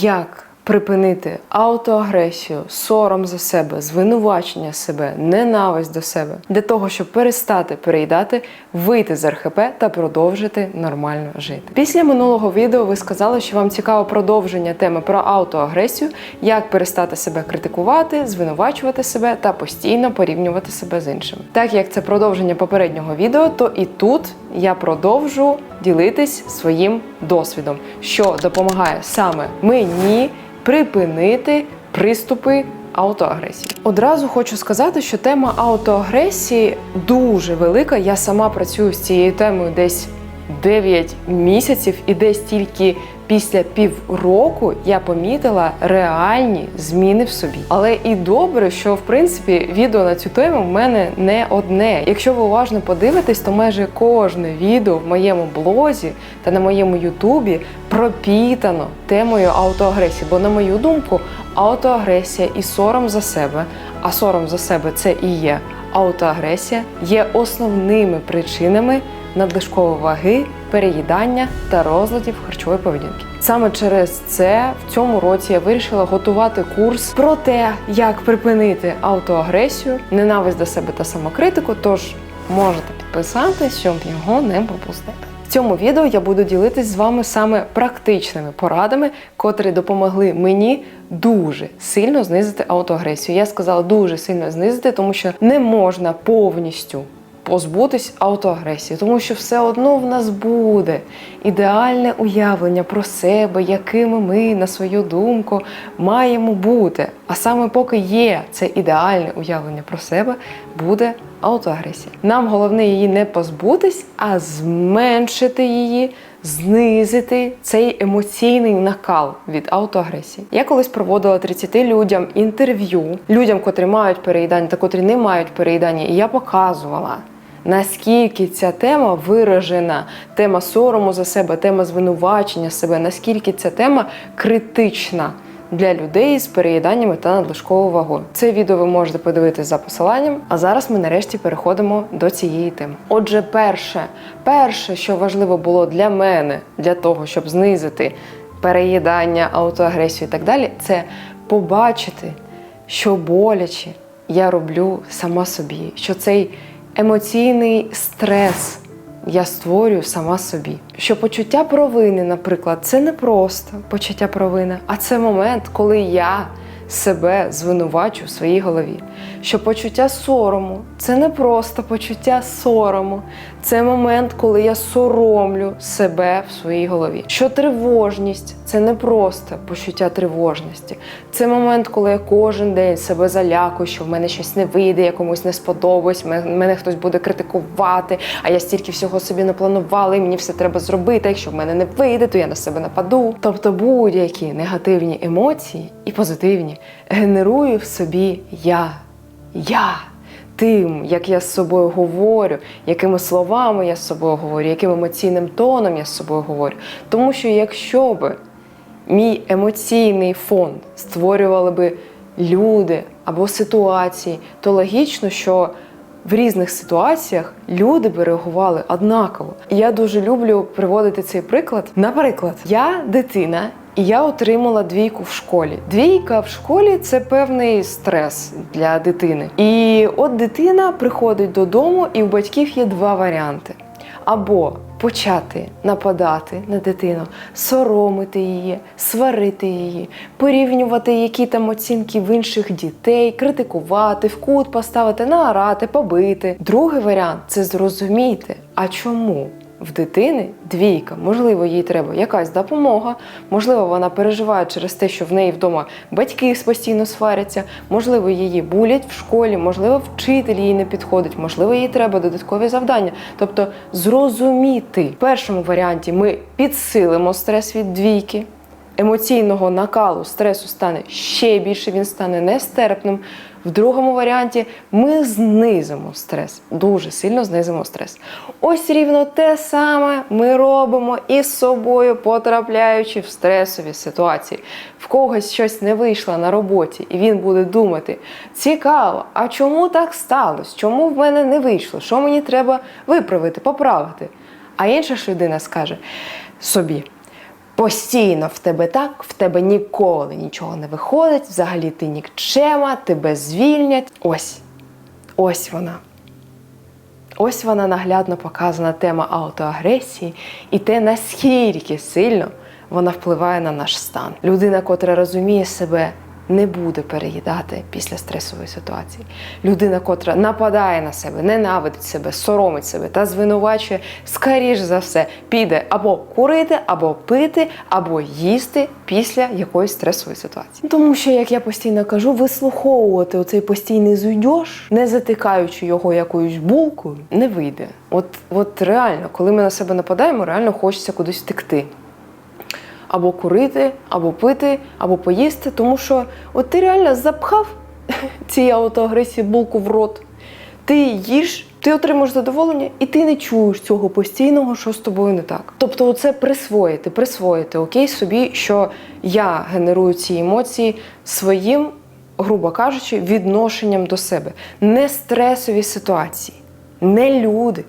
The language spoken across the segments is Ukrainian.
Як припинити аутоагресію, сором за себе, звинувачення себе, ненависть до себе для того, щоб перестати переїдати, вийти з РХП та продовжити нормально жити. Після минулого відео ви сказали, що вам цікаво продовження теми про аутоагресію, як перестати себе критикувати, звинувачувати себе та постійно порівнювати себе з іншими. Так як це продовження попереднього відео, то і тут я продовжу ділитись своїм досвідом, що допомагає саме мені припинити приступи аутоагресії. Одразу хочу сказати, що тема аутоагресії дуже велика. Я сама працюю з цією темою десь 9 місяців, і десь тільки після півроку я помітила реальні зміни в собі. Але і добре, що в принципі відео на цю тему в мене не одне. Якщо ви уважно подивитесь, то майже кожне відео в моєму блозі та на моєму ютубі пропітано темою аутоагресії. Бо, на мою думку, аутоагресія і сором за себе, а сором за себе це і є аутоагресія, є основними причинами надлишкової ваги, переїдання та розладів харчової поведінки. Саме через це в цьому році я вирішила готувати курс про те, як припинити аутоагресію, ненависть до себе та самокритику. Тож можете підписатись, щоб його не пропустити. В цьому відео я буду ділитись з вами саме практичними порадами, котрі допомогли мені дуже сильно знизити аутоагресію. Я сказала дуже сильно знизити, тому що не можна повністю позбутись аутоагресії, тому що все одно в нас буде ідеальне уявлення про себе, якими ми, на свою думку, маємо бути. А саме поки є це ідеальне уявлення про себе, буде аутоагресія. Нам головне її не позбутись, а зменшити її. Знизити цей емоційний накал від аутоагресії. Я колись проводила 30 людям інтерв'ю, людям, котрі мають переїдання та котрі не мають переїдання, і я показувала, наскільки ця тема виражена, тема сорому за себе, тема звинувачення себе, наскільки ця тема критична для людей з переїданнями та надлишковою вагою. Це відео ви можете подивитися за посиланням. А зараз ми нарешті переходимо до цієї теми. Отже, перше, перше, що важливо було для мене, для того, щоб знизити переїдання, аутоагресію і так далі, це побачити, що боляче я роблю сама собі, що цей емоційний стрес я створюю сама собі. Що почуття провини, наприклад, це не просто почуття провини, а це момент, коли я себе звинувачу в своїй голові. Що почуття сорому це не просто почуття сорому, це момент, коли я соромлю себе в своїй голові. Що тривожність це не просто почуття тривожності, це момент, коли я кожен день себе залякую, що в мене щось не вийде, я комусь не сподобаюсь, мене хтось буде критикувати, а я стільки всього собі не планувала, і мені все треба зробити. Якщо в мене не вийде, то я на себе нападу. Тобто будь-які негативні емоції і позитивні генерую в собі я. Я. Тим, як я з собою говорю, якими словами я з собою говорю, яким емоційним тоном я з собою говорю. Тому що якщо би мій емоційний фон створювали би люди або ситуації, то логічно, що в різних ситуаціях люди би реагували однаково. І я дуже люблю приводити цей приклад. Наприклад, я дитина. І я отримала двійку в школі. Двійка в школі це певний стрес для дитини. І от дитина приходить додому, і у батьків є два варіанти: або почати нападати на дитину, соромити її, сварити її, порівнювати які там оцінки в інших дітей, критикувати, в кут поставити, наорати, побити. Другий варіант це зрозуміти, а чому? В дитини двійка, можливо, їй треба якась допомога, можливо, вона переживає через те, що в неї вдома батьки постійно сваряться, можливо, її булять в школі, можливо, вчитель їй не підходить, можливо, їй треба додаткові завдання. Тобто зрозуміти в першому варіанті ми підсилимо стрес від двійки. Емоційного накалу стресу стане ще більше, він стане нестерпним. В другому варіанті ми знизимо стрес, дуже сильно знизимо стрес. Ось рівно те саме ми робимо із собою, потрапляючи в стресові ситуації. В когось щось не вийшло на роботі, і він буде думати: цікаво, а чому так сталося? Чому в мене не вийшло? Що мені треба виправити, поправити? А інша ж людина скаже собі. Постійно в тебе так, в тебе ніколи нічого не виходить, взагалі ти нікчема, тебе звільнять. Ось. Ось вона. Ось вона наглядно показана тема аутоагресії і те, наскільки сильно вона впливає на наш стан. Людина, котра розуміє себе, не буде переїдати після стресової ситуації. Людина, котра нападає на себе, ненавидить себе, соромить себе та звинувачує, скоріш за все, піде або курити, або пити, або їсти після якоїсь стресової ситуації. Тому що, як я постійно кажу, вислуховувати оцей постійний зуйдьош, не затикаючи його якоюсь булкою, не вийде. От, от реально, коли ми на себе нападаємо, реально хочеться кудись втекти або курити, або пити, або поїсти, тому що от ти реально запхав цій аутоагресії булку в рот. Ти їш, ти отримуєш задоволення, і ти не чуєш цього постійного, що з тобою не так. Тобто, оце присвоїти, присвоїти окей собі, що я генерую ці емоції своїм, грубо кажучи, відношенням до себе. Не стресові ситуації, не люди.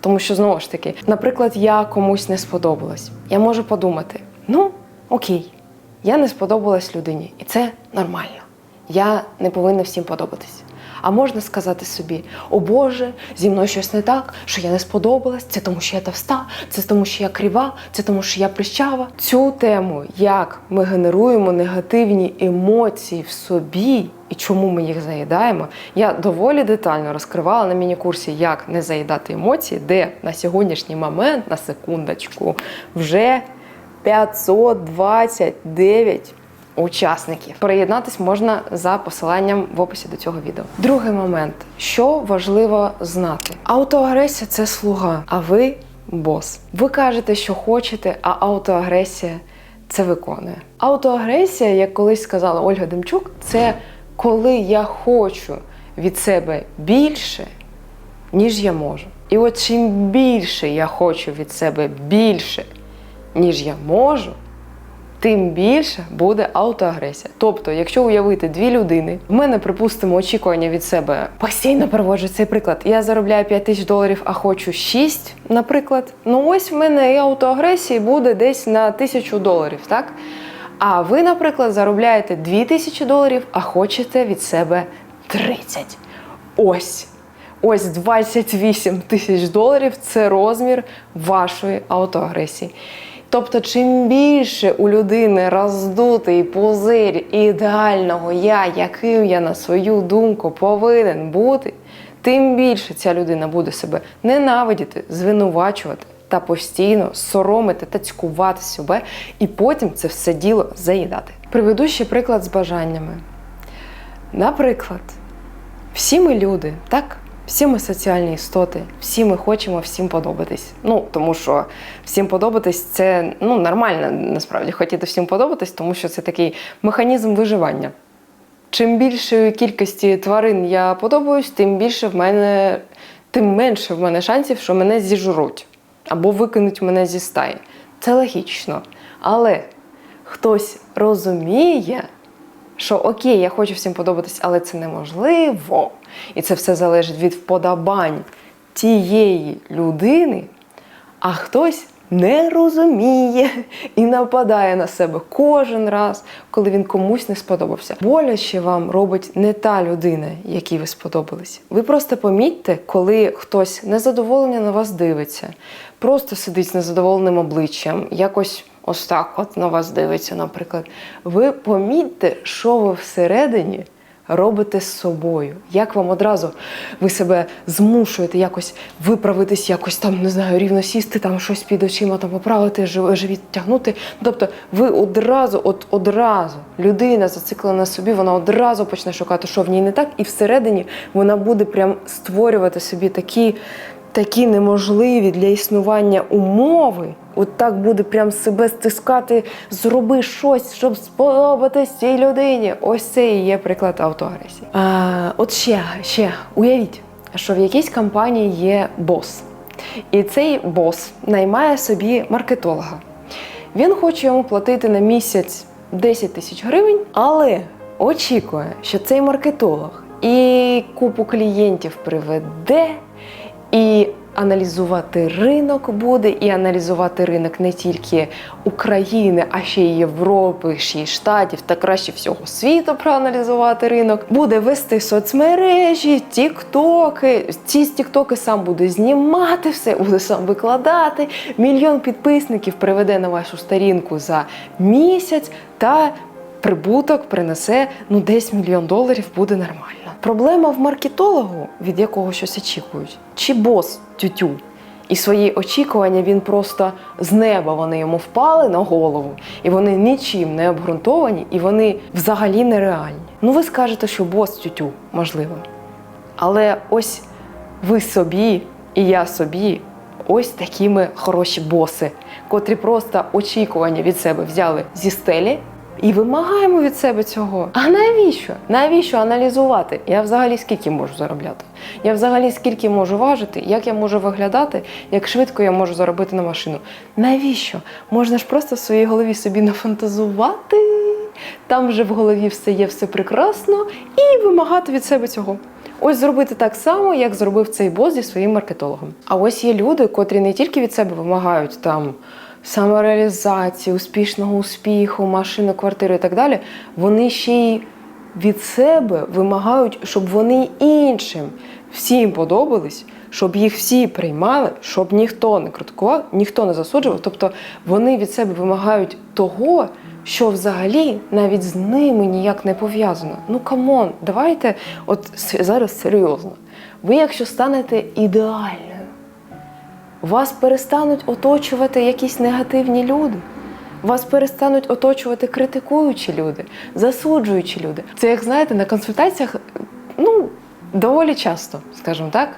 Тому що знову ж таки, наприклад, я комусь не сподобалась. Я можу подумати: ну окей, я не сподобалась людині, і це нормально. Я не повинна всім подобатись. А можна сказати собі: о Боже, зі мною щось не так, що я не сподобалась, це тому, що я товста, це тому, що я крива, це тому, що я прищава. Цю тему, як ми генеруємо негативні емоції в собі і чому ми їх заїдаємо, я доволі детально розкривала на міні-курсі, як не заїдати емоції, де на сьогоднішній момент, на секундочку, вже 529 учасників. Приєднатись можна за посиланням в описі до цього відео. Другий момент, що важливо знати: аутоагресія це слуга, а ви бос. Ви кажете, що хочете, а аутоагресія це виконує. Аутоагресія, як колись сказала Ольга Демчук, це коли я хочу від себе більше, ніж я можу. І от чим більше я хочу від себе більше, ніж я можу, тим більше буде аутоагресія. Тобто, якщо уявити дві людини, в мене, припустимо, очікування від себе постійно проводжу цей приклад. Я заробляю 5 тисяч доларів, а хочу 6, наприклад. Ну ось в мене і аутоагресії буде десь на тисячу доларів, так? А ви, наприклад, заробляєте 2 тисячі доларів, а хочете від себе 30. Ось. Ось 28 тисяч доларів це розмір вашої аутоагресії. Тобто, чим більше у людини роздутий пузир ідеального я, яким я на свою думку повинен бути, тим більше ця людина буде себе ненавидіти, звинувачувати та постійно соромити та цькувати себе, і потім це все діло заїдати. Приведу ще приклад з бажаннями. Наприклад, всі ми люди, так? Всі ми соціальні істоти, всі ми хочемо всім подобатись. Ну тому що всім подобатись це ну нормально насправді хотіти всім подобатись, тому що це такий механізм виживання. Чим більшої кількості тварин я подобаюсь, тим більше в мене, тим менше в мене шансів, що мене зіжруть або викинуть мене зі стаї. Це логічно. Але хтось розуміє, що окей, я хочу всім подобатись, але це неможливо. І це все залежить від вподобань тієї людини, а хтось не розуміє і нападає на себе кожен раз, коли він комусь не сподобався. Боляче вам робить не та людина, якій ви сподобались. Ви просто помітьте, коли хтось незадоволення на вас дивиться, просто сидить з незадоволеним обличчям, якось. Ось так от на вас дивиться, наприклад. Ви помітьте, що ви всередині робите з собою. Як вам одразу ви себе змушуєте якось виправитись, якось там, не знаю, рівно сісти, там щось під очима там поправити, живіт тягнути. Тобто ви одразу, от одразу, людина зациклена на собі, вона одразу почне шукати, що в ній не так, і всередині вона буде прям створювати собі такі такі неможливі для існування умови. От так буде прям себе стискати, зроби щось, щоб сподобатись цій людині. Ось це і є приклад аутоагресії. А, от ще, ще уявіть, що в якійсь компанії є бос. І цей бос наймає собі маркетолога. Він хоче йому платити на місяць 10 тисяч гривень, але очікує, що цей маркетолог і купу клієнтів приведе, і аналізувати ринок буде, і аналізувати ринок не тільки України, а ще й Європи, ще й Штатів та краще всього світу проаналізувати ринок. Буде вести соцмережі, тіктоки. Ці тіктоки сам буде знімати все, буде сам викладати. Мільйон підписників приведе на вашу сторінку за місяць та прибуток принесе ну десь мільйон доларів буде нормально. Проблема в маркетологу, від якого щось очікують, чи бос тютю. І свої очікування він просто з неба вони йому впали на голову, і вони нічим не обґрунтовані, і вони взагалі нереальні. Ну ви скажете, що бос тютю, можливо. Але ось ви собі і я собі ось такі ми хороші боси, котрі просто очікування від себе взяли зі стелі. І вимагаємо від себе цього. А навіщо? Навіщо аналізувати? Я взагалі скільки можу заробляти? Я взагалі скільки можу важити, як я можу виглядати, як швидко я можу заробити на машину. Навіщо? Можна ж просто в своїй голові собі нафантазувати. Там вже в голові все є, все прекрасно, і вимагати від себе цього. Ось зробити так само, як зробив цей бос зі своїм маркетологом. А ось є люди, котрі не тільки від себе вимагають там самореалізації, успішного успіху, машини, квартири і так далі. Вони ще й від себе вимагають, щоб вони іншим всім подобались, щоб їх всі приймали, щоб ніхто не критикував, ніхто не засуджував. Тобто вони від себе вимагають того, що взагалі навіть з ними ніяк не пов'язано. Ну камон, давайте, от зараз серйозно. Ви, якщо станете ідеальною, вас перестануть оточувати якісь негативні люди. Вас перестануть оточувати критикуючі люди, засуджуючі люди. Це, як знаєте, на консультаціях ну, доволі часто, скажімо так.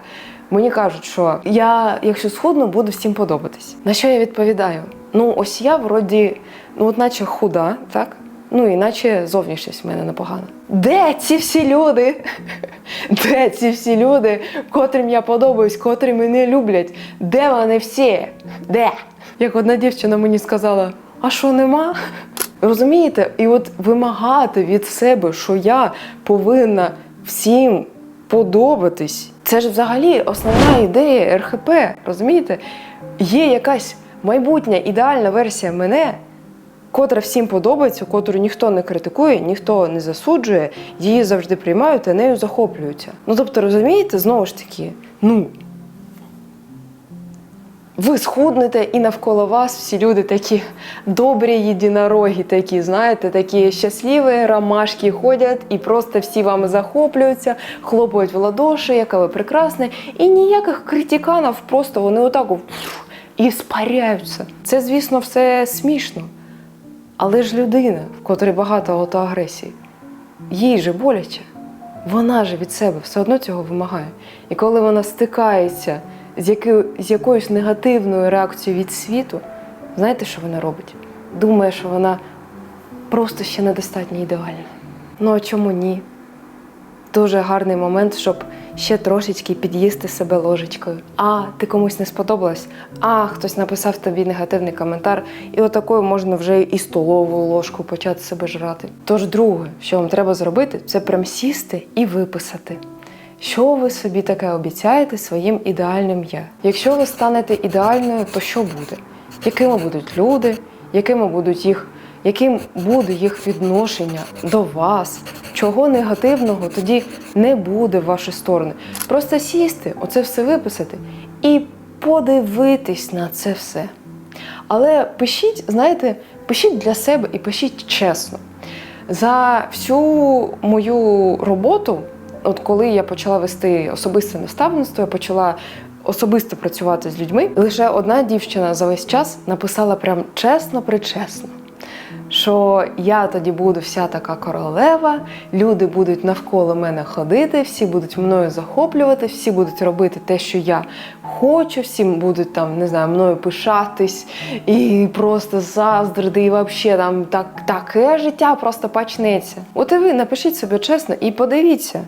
Мені кажуть, що я, якщо схудну, буду всім подобатись. На що я відповідаю? Ну, ось я вроді, ну, от наче худа, так? Ну, іначе зовнішність в мене непогана. Де ці всі люди? Де ці всі люди, котрим я подобаюсь, котрі мене люблять? Де вони всі? Де? Як одна дівчина мені сказала: а що нема? Розумієте? І от вимагати від себе, що я повинна всім подобатись. Це ж взагалі основна ідея РХП. Розумієте? Є якась майбутня ідеальна версія мене, котра всім подобається, котру ніхто не критикує, ніхто не засуджує, її завжди приймають і нею захоплюються. Ну тобто, розумієте, знову ж таки, ну. Ви схуднете, і навколо вас всі люди такі добрі єдинороги, такі, знаєте, такі щасливі ромашки ходять і просто всі вами захоплюються, хлопають в ладоші, яка ви прекрасна, і ніяких критиканів, просто вони отак і спаряються. Це, звісно, все смішно. Але ж людина, в котрій багато аутоагресії, їй же боляче. Вона же від себе все одно цього вимагає. І коли вона стикається з, яки, з якоюсь негативною реакцією від світу, знаєте, що вона робить? Думає, що вона просто ще недостатньо ідеальна. Ну а чому ні? Дуже гарний момент, щоб ще трошечки під'їсти себе ложечкою. А ти комусь не сподобалась? А хтось написав тобі негативний коментар, і отакою можна вже і столову ложку почати себе жрати. Тож, друге, що вам треба зробити, це прям сісти і виписати. Що ви собі таке обіцяєте своїм ідеальним я? Якщо ви станете ідеальною, то що буде? Якими будуть люди, якими будуть їх, яким буде їх відношення до вас? Чого негативного тоді не буде в ваші сторони? Просто сісти, оце все виписати і подивитись на це все. Але пишіть, знаєте, пишіть для себе і пишіть чесно. За всю мою роботу, от коли я почала вести особисте наставництво, я почала особисто працювати з людьми, лише одна дівчина за весь час написала прям чесно-причесно. Що я тоді буду вся така королева, люди будуть навколо мене ходити, всі будуть мною захоплювати, всі будуть робити те, що я хочу, всі будуть там, не знаю, мною пишатись і просто заздрити, і взагалі там так, таке життя просто почнеться. От і ви напишіть собі чесно і подивіться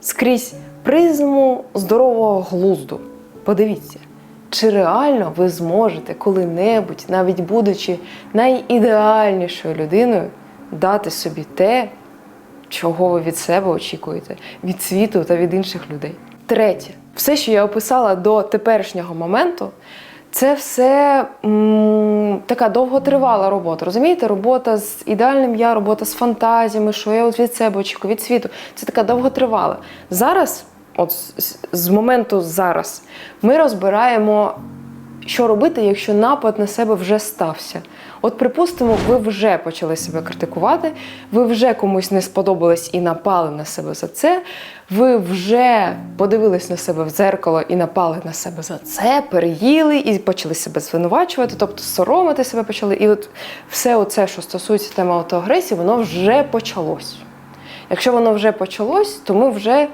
скрізь призму здорового глузду. Подивіться, чи реально ви зможете коли-небудь, навіть будучи найідеальнішою людиною, дати собі те, чого ви від себе очікуєте, від світу та від інших людей. Третє, все, що я описала до теперішнього моменту, це все м, така довготривала робота. Розумієте, робота з ідеальним я, робота з фантазіями, що я от від себе очікую, від світу. Це така довготривала. Зараз, от з, моменту зараз, ми розбираємо що робити, якщо напад на себе вже стався? От, припустимо, ви вже почали себе критикувати, ви вже комусь не сподобались і напали на себе за це. Ви вже подивились на себе в дзеркало і напали на себе за це, переїли і почали себе звинувачувати, тобто соромити себе почали. І от все оце, що стосується теми автоагресії, воно вже почалось. Якщо воно вже почалось, то ми вже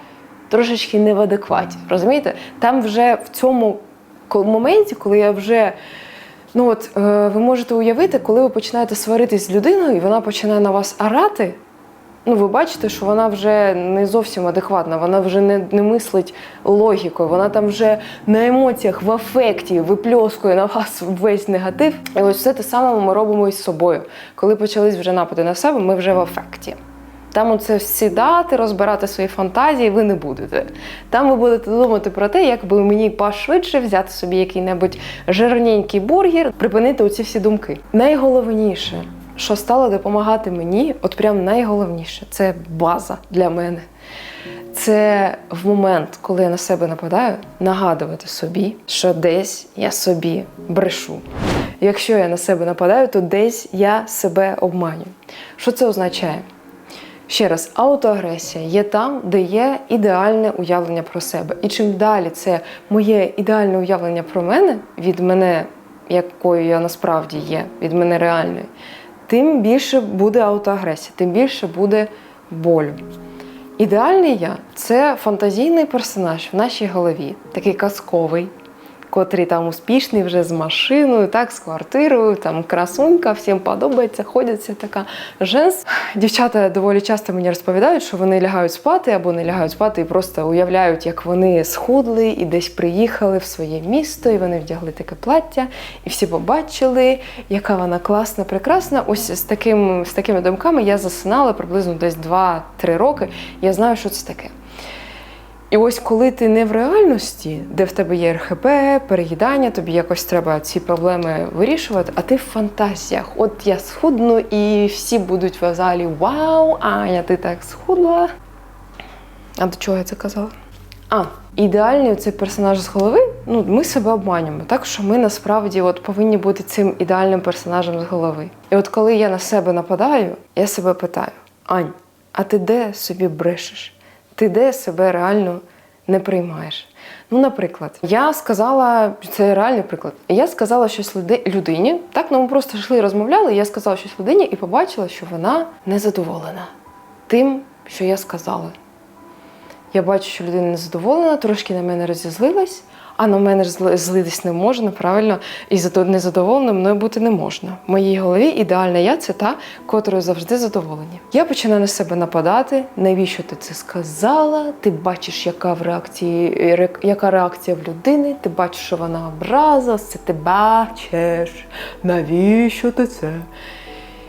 трошечки не в адекваті. Розумієте? Там вже в цьому моменті, коли я вже. Ну от е, ви можете уявити, коли ви починаєте сваритись з людиною, і вона починає на вас орати. Ну, ви бачите, що вона вже не зовсім адекватна, вона вже не, не мислить логікою, вона там вже на емоціях, в афекті випльоскує на вас весь негатив. І ось все те саме ми робимо із собою. Коли почались вже напади на себе, ми вже в афекті. Там оце сідати, розбирати свої фантазії ви не будете. Там ви будете думати про те, як би мені пошвидше взяти собі який-небудь жирненький бургер, припинити оці всі думки. Найголовніше, що стало допомагати мені, от прям найголовніше, це база для мене. Це в момент, коли я на себе нападаю, нагадувати собі, що десь я собі брешу. Якщо я на себе нападаю, то десь я себе обманю. Що це означає? Ще раз, аутоагресія є там, де є ідеальне уявлення про себе. І чим далі це моє ідеальне уявлення про мене, від мене, якою я насправді є, від мене реальної, тим більше буде аутоагресія, тим більше буде болю. Ідеальний я це фантазійний персонаж в нашій голові, такий казковий, котрий там успішний вже з машиною, так, з квартирою, там красунька, всім подобається, ходиться така женс. Дівчата доволі часто мені розповідають, що вони лягають спати або не лягають спати і просто уявляють, як вони схудли і десь приїхали в своє місто, і вони вдягли таке плаття, і всі побачили, яка вона класна, прекрасна. Ось з таким з такими думками я засинала приблизно десь 2-3 роки. Я знаю, що це таке. І ось коли ти не в реальності, де в тебе є РХП, переїдання, тобі якось треба ці проблеми вирішувати, а ти в фантазіях. От я схудну, і всі будуть в залі Вау, Аня, ти так схудла. А до чого я це казала? А, ідеальний цей персонаж з голови, ну ми себе обманюємо, так що ми насправді от повинні бути цим ідеальним персонажем з голови. І от коли я на себе нападаю, я себе питаю: Ань, а ти де собі брешеш? Ти де себе реально не приймаєш? Ну, наприклад, я сказала, це реальний приклад. Я сказала щось люди- людині. Так, ну ми просто йшли розмовляли. Я сказала щось людині і побачила, що вона незадоволена тим, що я сказала. Я бачу, що людина незадоволена, трошки на мене розізлилась, а на мене ж злитись не можна, правильно, і незадоволена мною бути не можна. В моїй голові ідеальна я це та, котрою завжди задоволені. Я починаю на себе нападати. Навіщо ти це сказала? Ти бачиш, яка в реакції, яка реакція в людини, ти бачиш, що вона образилась, це ти бачиш. Навіщо ти це?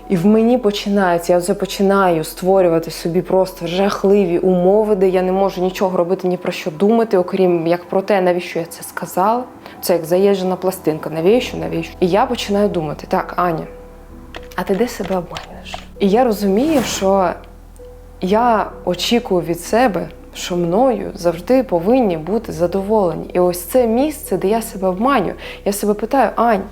І в мені починається, я вже починаю створювати собі просто жахливі умови, де я не можу нічого робити, ні про що думати, окрім як про те, навіщо я це сказала. Це як заїжджена пластинка. Навіщо, навіщо? І я починаю думати: так, Аня, а ти де себе обманюєш? І я розумію, що я очікую від себе, що мною завжди повинні бути задоволені. І ось це місце, де я себе обманюю. Я себе питаю, Ань.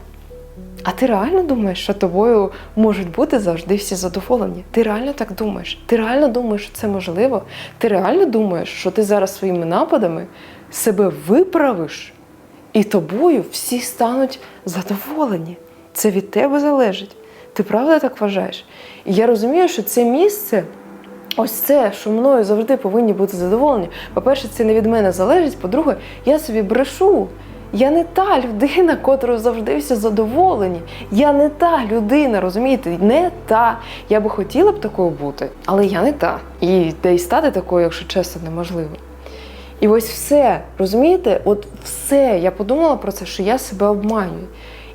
А ти реально думаєш, що тобою можуть бути завжди всі задоволені? Ти реально так думаєш? Ти реально думаєш, що це можливо? Ти реально думаєш, що ти зараз своїми нападами себе виправиш, і тобою всі стануть задоволені? Це від тебе залежить. Ти правда так вважаєш? І я розумію, що це місце. Ось це, що мною завжди повинні бути задоволені. По-перше, це не від мене залежить. По-друге, я собі брешу. Я не та людина, котрою завжди всі задоволені. Я не та людина, розумієте? Не та. Я би хотіла б такою бути, але я не та. І де й стати такою, якщо чесно, неможливо. І ось все, розумієте, от все, я подумала про це, що я себе обманюю.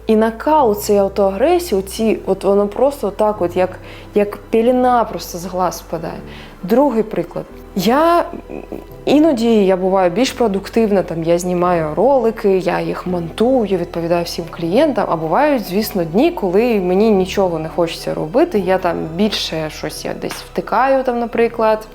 І накал цієї автоагресії, ці, от воно просто так, от як, як піліна просто з глаз спадає. Другий приклад. Я іноді я буваю більш продуктивна, там я знімаю ролики, я їх монтую, відповідаю всім клієнтам. А бувають, звісно, дні, коли мені нічого не хочеться робити. Я там більше щось я десь втикаю, там, наприклад.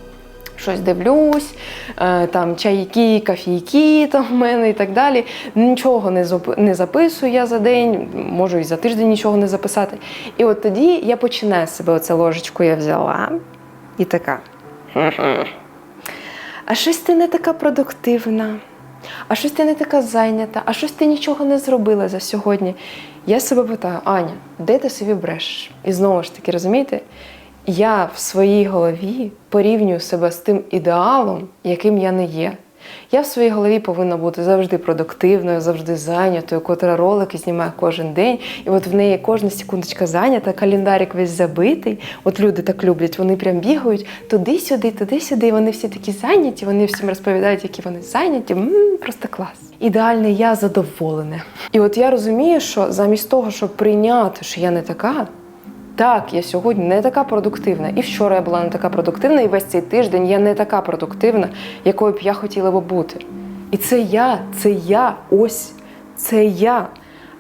Щось дивлюсь, е, там чайки, кафійки там в мене і так далі. Нічого не не записую я за день, можу і за тиждень нічого не записати. І от тоді я починаю себе оце ложечку я взяла і така. «Хм-хм. А щось ти не така продуктивна, а щось ти не така зайнята, а щось ти нічого не зробила за сьогодні. Я себе питаю, Аня, де ти собі брешеш? І знову ж таки, розумієте, я в своїй голові порівнюю себе з тим ідеалом, яким я не є. Я в своїй голові повинна бути завжди продуктивною, завжди зайнятою, котра ролики знімає кожен день. І от в неї кожна секундочка зайнята, календарик весь забитий. От люди так люблять, вони прям бігають туди-сюди, туди-сюди. Вони всі такі зайняті, вони всім розповідають, які вони зайняті. м просто клас. Ідеальне я задоволене. І от я розумію, що замість того, щоб прийняти, що я не така, так, я сьогодні не така продуктивна. І вчора я була не така продуктивна, і весь цей тиждень я не така продуктивна, якою б я хотіла би бути. І це я, це я, ось це я.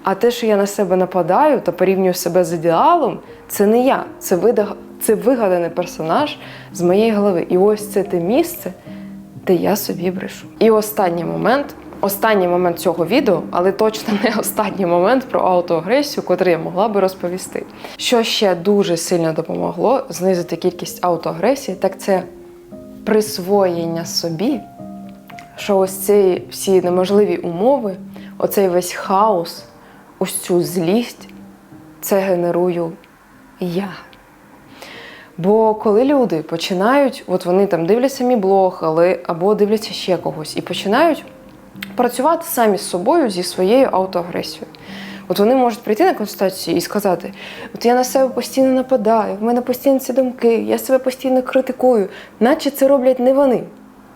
А те, що я на себе нападаю та порівнюю себе з ідеалом, це не я. Це, видаг... це вигаданий персонаж з моєї голови. І ось це те місце, де я собі брешу. І останній момент, останній момент цього відео, але точно не останній момент про аутоагресію, котрий я могла би розповісти. Що ще дуже сильно допомогло знизити кількість аутоагресії, так це присвоєння собі, що ось ці всі неможливі умови, оцей весь хаос, ось цю злість, це генерую я. Бо коли люди починають, от вони там дивляться мій блог, але або дивляться ще когось, і починають працювати самі з собою зі своєю аутоагресією. От вони можуть прийти на консультацію і сказати: от я на себе постійно нападаю, в мене постійно ці думки, я себе постійно критикую, наче це роблять не вони.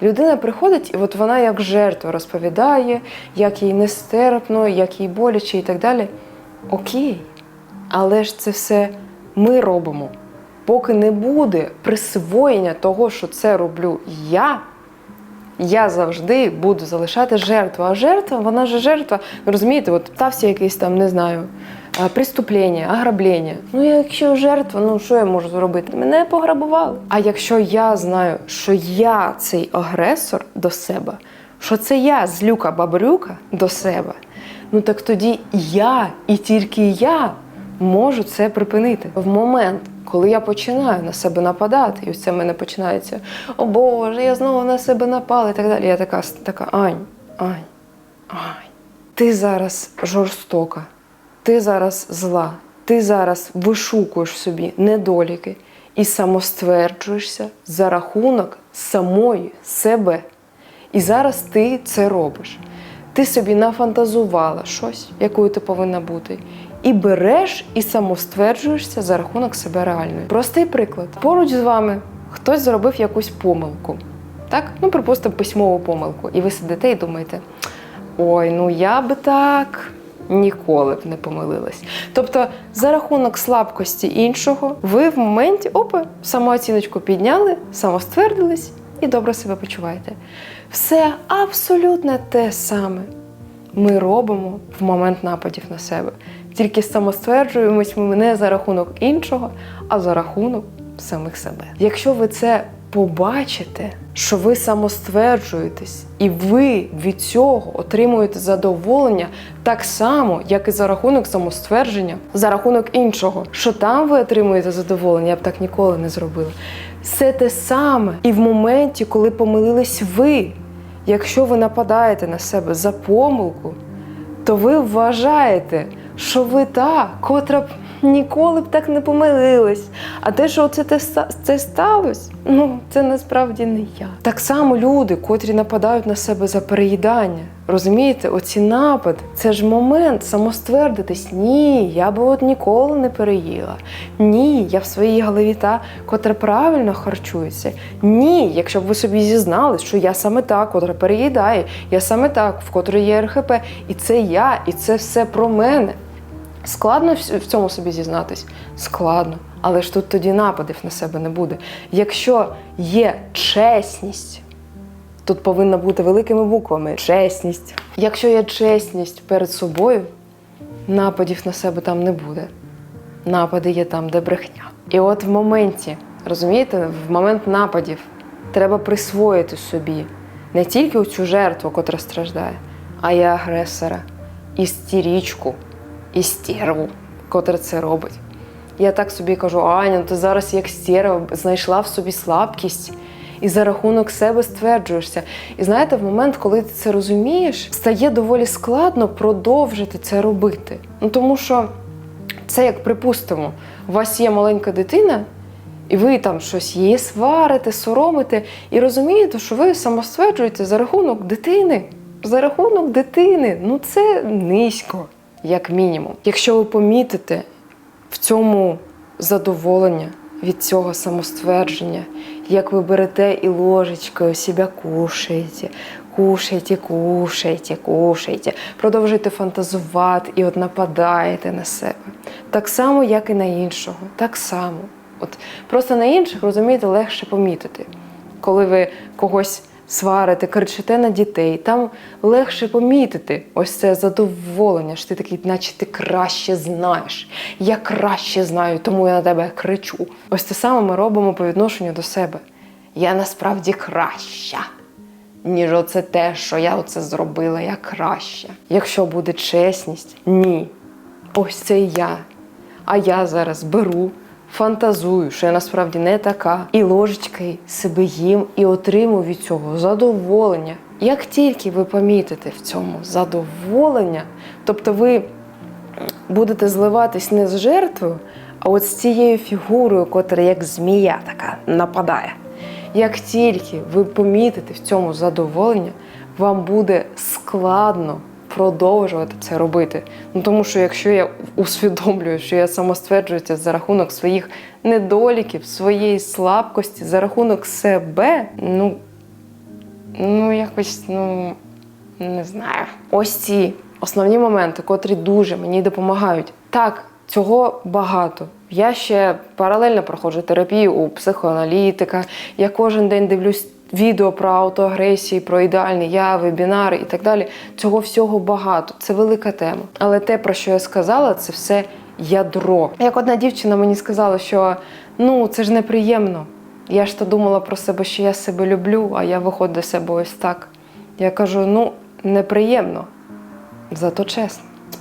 Людина приходить, і от вона як жертва розповідає, як їй нестерпно, як їй боляче і так далі. Окей, але ж це все ми робимо. Поки не буде присвоєння того, що це роблю я, я завжди буду залишати жертву. А жертва, вона ж жертва. Розумієте, от стався якийсь там, не знаю, а, преступлення, ограблення. Ну, якщо жертва, ну що я можу зробити? Мене пограбували. А якщо я знаю, що я цей агресор до себе, що це я злюка бабрюка до себе, ну так тоді я і тільки я можу це припинити в момент. Коли я починаю на себе нападати, і ось це в мене починається: О Боже, я знову на себе напала і так далі. Я така, така Ань, Ань, Ань, ти зараз жорстока, ти зараз зла, ти зараз вишукуєш собі недоліки і самостверджуєшся за рахунок самої себе. І зараз ти це робиш. Ти собі нафантазувала щось, якою ти повинна бути, і береш і самостверджуєшся за рахунок себе реальної. Простий приклад. Поруч з вами хтось зробив якусь помилку. Так? Ну, припустимо, письмову помилку. І ви сидите і думаєте: ой, ну я би так ніколи б не помилилась. Тобто, за рахунок слабкості іншого, ви в моменті опа, самооціночку підняли, самоствердились і добре себе почуваєте. Все абсолютно те саме ми робимо в момент нападів на себе. Тільки самостверджуємось ми не за рахунок іншого, а за рахунок самих себе. Якщо ви це побачите, що ви самостверджуєтесь, і ви від цього отримуєте задоволення так само, як і за рахунок самоствердження, за рахунок іншого, що там ви отримуєте задоволення, я б так ніколи не зробила. Все те саме і в моменті, коли помилились ви. Якщо ви нападаєте на себе за помилку, то ви вважаєте, що ви та, котра б ніколи б так не помилилась. А те, що це, це сталося, ну це насправді не я. Так само люди, котрі нападають на себе за переїдання. Розумієте, оці напади це ж момент самоствердитись. Ні, я би от ніколи не переїла. Ні, я в своїй голові та, котра правильно харчується. Ні, якщо б ви собі зізнались, що я саме та, котра переїдає, я саме так, в котрої є РХП, і це я, і це все про мене. Складно в цьому собі зізнатись? Складно. Але ж тут тоді нападів на себе не буде. Якщо є чесність, тут повинна бути великими буквами чесність. Якщо є чесність перед собою, нападів на себе там не буде. Напади є там, де брехня. І от в моменті, розумієте, в момент нападів треба присвоїти собі не тільки цю жертву, котра страждає, а й агресора, істерічку, і стерву, котра це робить. Я так собі кажу: Аня, ти зараз як стерва знайшла в собі слабкість і за рахунок себе стверджуєшся. І знаєте, в момент, коли ти це розумієш, стає доволі складно продовжити це робити. Ну тому що це як припустимо, у вас є маленька дитина, і ви там щось її сварите, соромите, і розумієте, що ви самостверджуєте за рахунок дитини. За рахунок дитини. Ну це низько, як мінімум. Якщо ви помітите в цьому задоволення від цього самоствердження, як ви берете і ложечкою себе кушаєте, кушаєте, кушаєте, кушаєте, продовжуєте фантазувати і от нападаєте на себе. Так само, як і на іншого. Так само. От просто на інших, розумієте, легше помітити. Коли ви когось сварите, кричите на дітей, там легше помітити ось це задоволення, що ти такий, наче ти краще знаєш. Я краще знаю, тому я на тебе кричу. Ось те саме ми робимо по відношенню до себе. Я насправді краща, ніж оце те, що я оце зробила, я краща. Якщо буде чесність, ні. Ось це я. А я зараз беру, фантазую, що я насправді не така, і ложечкою себе їм і отримую від цього задоволення. Як тільки ви помітите в цьому задоволення, тобто ви будете зливатись не з жертвою, а от з цією фігурою, котра як змія така нападає. Як тільки ви помітите в цьому задоволення, вам буде складно продовжувати це робити. Ну тому що якщо я усвідомлюю, що я самостверджуюся за рахунок своїх недоліків, своєї слабкості, за рахунок себе, ну, ну якось, ну не знаю. Ось ці основні моменти, котрі дуже мені допомагають. Так, цього багато. Я ще паралельно проходжу терапію у психоаналітика. Я кожен день дивлюсь відео про аутоагресії, про ідеальний я, вебінари і так далі. Цього всього багато. Це велика тема. Але те, про що я сказала, це все ядро. Як одна дівчина мені сказала, що ну це ж неприємно. Я ж то думала про себе, що я себе люблю, а я виходжу до себе ось так. Я кажу: ну, неприємно, зато чесно.